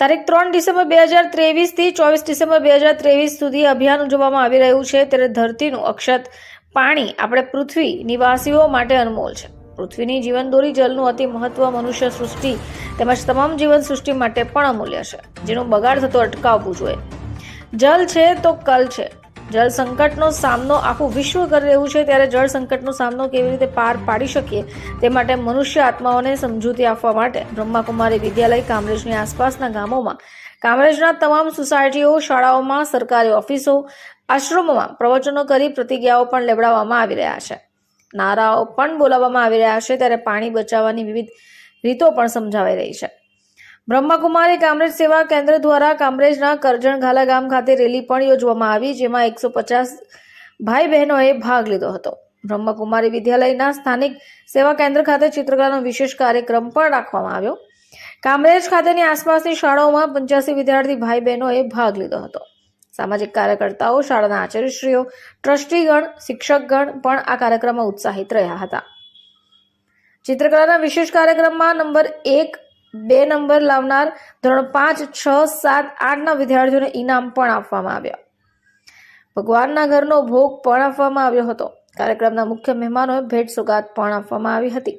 તારીખ ત્રણ ડિસેમ્બર બે હજાર ત્રેવીસથી ચોવીસ ડિસેમ્બર બે હજાર ત્રેવીસ સુધી અભિયાન ઉજવવામાં આવી રહ્યું છે. ત્યારે ધરતીનું અક્ષત પાણી આપણે પૃથ્વી નિવાસીઓ માટે અનમોલ છે. પૃથ્વીની જીવનદોરી જલનું અતિ મહત્વ મનુષ્ય સૃષ્ટિ તેમજ તમામ જીવન સૃષ્ટિ માટે પણ અમૂલ્ય છે. જેનું બગાડ થતો અટકાવવું જોઈએ. જલ છે તો કલ છે. જળ સંકટનો સામનો આખું વિશ્વ કરી રહ્યું છે, ત્યારે જળ સંકટનો સામનો કેવી રીતે પાર પાડી શકીએ તે માટે મનુષ્ય આત્માઓને સમજૂતી આપવા માટે બ્રહ્માકુમારી વિદ્યાલય કામરેજની આસપાસના ગામોમાં, કામરેજના તમામ સોસાયટીઓ, શાળાઓમાં, સરકારી ઓફિસો, આશ્રમોમાં પ્રવચનો કરી પ્રતિજ્ઞાઓ પણ લેવડાવવામાં આવી રહ્યા છે. નારાઓ પણ બોલાવવામાં આવી રહ્યા છે, ત્યારે પાણી બચાવવાની વિવિધ રીતો પણ સમજાવાઈ રહી છે. બ્રહ્માકુમારી કામરેજ સેવા કેન્દ્ર દ્વારા કામરેજના કરજણ ઘાલા ગામ ખાતે રેલી પણ યોજવામાં આવી, જેમાં એકસો પચાસ ભાઈ બહેનોએ ભાગ લીધો હતો. બ્રહ્મકુમારી વિદ્યાલયના સ્થાનિક સેવા કેન્દ્ર ખાતે ચિત્રકલાનો વિશેષ કાર્યક્રમ પણ રાખવામાં આવ્યો. કામરેજ ખાતેની આસપાસની શાળાઓમાં પંચ્યાસી વિદ્યાર્થી ભાઈ બહેનોએ ભાગ લીધો હતો. સામાજિક કાર્યકર્તાઓ, શાળાના આચાર્યશ્રીઓ, ટ્રસ્ટીગણ, શિક્ષકગણ પણ આ કાર્યક્રમમાં ઉત્સાહિત રહ્યા હતા. ચિત્રકલાના વિશેષ કાર્યક્રમમાં નંબર એક બે નંબર લાવનાર ધોરણ પાંચ, છ, સાત, આઠના વિદ્યાર્થીઓને ઇનામ પણ આપવામાં આવ્યા. ભગવાનના ઘરનો ભોગ પણ આપવામાં આવ્યો હતો. કાર્યક્રમના મુખ્ય મહેમાનોએ ભેટ સોગાદ પણ આપવામાં આવી હતી.